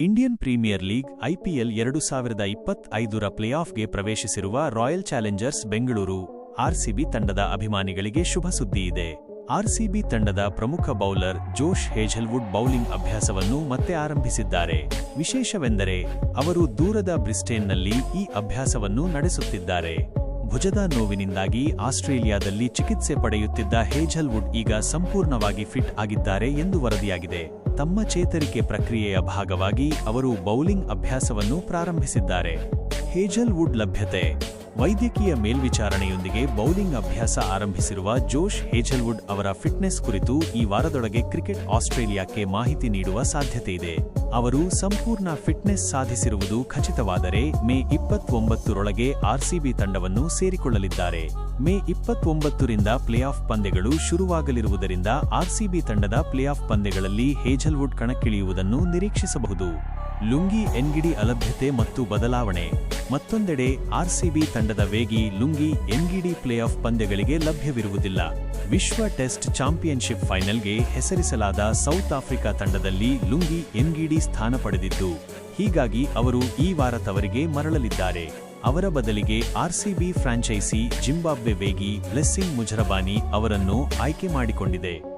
Indian premier league IPL ಎರಡು ಸಾವಿರದ ಇಪ್ಪತ್ತೈದರ ಪ್ಲೇಆಫ್ಗೆ ಪ್ರವೇಶಿಸಿರುವ ರಾಯಲ್ ಚಾಲೆಂಜರ್ಸ್ ಬೆಂಗಳೂರು ಆರ್ಸಿಬಿ ತಂಡದ ಅಭಿಮಾನಿಗಳಿಗೆ ಶುಭ ಸುದ್ದಿಯಿದೆ ಆರ್ಸಿಬಿ ತಂಡದ ಪ್ರಮುಖ ಬೌಲರ್ ಜೋಶ್ ಹೇಜಲ್ವುಡ್ ಬೌಲಿಂಗ್ ಅಭ್ಯಾಸವನ್ನು ಮತ್ತೆ ಆರಂಭಿಸಿದ್ದಾರೆ. ವಿಶೇಷವೆಂದರೆ, ಅವರು ದೂರದ ಬ್ರಿಸ್ಟೇನ್ನಲ್ಲಿ ಈ ಅಭ್ಯಾಸವನ್ನು ನಡೆಸುತ್ತಿದ್ದಾರೆ. ಭುಜದ ನೋವಿನಿಂದಾಗಿ ಆಸ್ಟ್ರೇಲಿಯಾದಲ್ಲಿ ಚಿಕಿತ್ಸೆ ಪಡೆಯುತ್ತಿದ್ದ ಹೇಜಲ್ವುಡ್ ಈಗ ಸಂಪೂರ್ಣವಾಗಿ ಫಿಟ್ ಆಗಿದ್ದಾರೆ ಎಂದು ವರದಿಯಾಗಿದೆ. ತಮ್ಮ ಚೇತರಿಕೆ ಪ್ರಕ್ರಿಯೆಯ ಭಾಗವಾಗಿ ಅವರು ಬೌಲಿಂಗ್ ಅಭ್ಯಾಸವನ್ನು ಪ್ರಾರಂಭಿಸಿದ್ದಾರೆ. ಹೇಜಲ್ವುಡ್ ಲಭ್ಯತೆ ವೈದ್ಯಕೀಯ ಮೇಲ್ವಿಚಾರಣೆಯೊಂದಿಗೆ ಬೌಲಿಂಗ್ ಅಭ್ಯಾಸ ಆರಂಭಿಸಿರುವ ಜೋಶ್ ಹೇಜಲ್ವುಡ್ ಅವರ ಫಿಟ್ನೆಸ್ ಕುರಿತು ಈ ವಾರದೊಳಗೆ ಕ್ರಿಕೆಟ್ ಆಸ್ಟ್ರೇಲಿಯಾಕ್ಕೆ ಮಾಹಿತಿ ನೀಡುವ ಸಾಧ್ಯತೆಯಿದೆ ಅವರು ಸಂಪೂರ್ಣ ಫಿಟ್ನೆಸ್ ಸಾಧಿಸಿರುವುದು ಖಚಿತವಾದರೆ ಮೇ ಇಪ್ಪತ್ತೊಂಬತ್ತರೊಳಗೆ ಆರ್ಸಿಬಿ ತಂಡವನ್ನು ಸೇರಿಕೊಳ್ಳಲಿದ್ದಾರೆ. ಮೇ ಇಪ್ಪತ್ತೊಂಬತ್ತರಿಂದ ಪ್ಲೇಆಫ್ ಪಂದ್ಯಗಳು ಶುರುವಾಗಲಿರುವುದರಿಂದ ಆರ್ಸಿಬಿ ತಂಡದ ಪ್ಲೇಆಫ್ ಪಂದ್ಯಗಳಲ್ಲಿ ಹೇಜಲ್ವುಡ್ ಕಣಕ್ಕಿಳಿಯುವುದನ್ನು ನಿರೀಕ್ಷಿಸಬಹುದು. ಲುಂಗಿ ಎನ್ಗಿಡಿ ಅಲಭ್ಯತೆ ಮತ್ತು ಬದಲಾವಣೆ. ಮತ್ತೊಂದೆಡೆ ಆರ್ಸಿಬಿ ತಂಡದ ವೇಗಿ ಲುಂಗಿ ಎನ್ಗಿಡಿ ಪ್ಲೇಆಫ್ ಪಂದ್ಯಗಳಿಗೆ ಲಭ್ಯವಿರುವುದಿಲ್ಲ. ವಿಶ್ವ ಟೆಸ್ಟ್ ಚಾಂಪಿಯನ್ಶಿಪ್ ಫೈನಲ್ಗೆ ಹೆಸರಿಸಲಾದ ಸೌತ್ ಆಫ್ರಿಕಾ ತಂಡದಲ್ಲಿ ಲುಂಗಿ ಎನ್ಗಿಡಿ ಸ್ಥಾನ ಪಡೆದಿದ್ದು, ಹೀಗಾಗಿ ಅವರು ಈ ವಾರ ತವರಿಗೆ ಮರಳಲಿದ್ದಾರೆ. ಅವರ ಬದಲಿಗೆ ಆರ್ಸಿಬಿ ಫ್ರಾಂಚೈಸಿ ಜಿಂಬಾಬ್ವೆ ವೇಗಿ ಬ್ಲೆಸ್ಸಿಂಗ್ ಮುಜರಬಾನಿ ಅವರನ್ನು ಆಯ್ಕೆ ಮಾಡಿಕೊಂಡಿದೆ.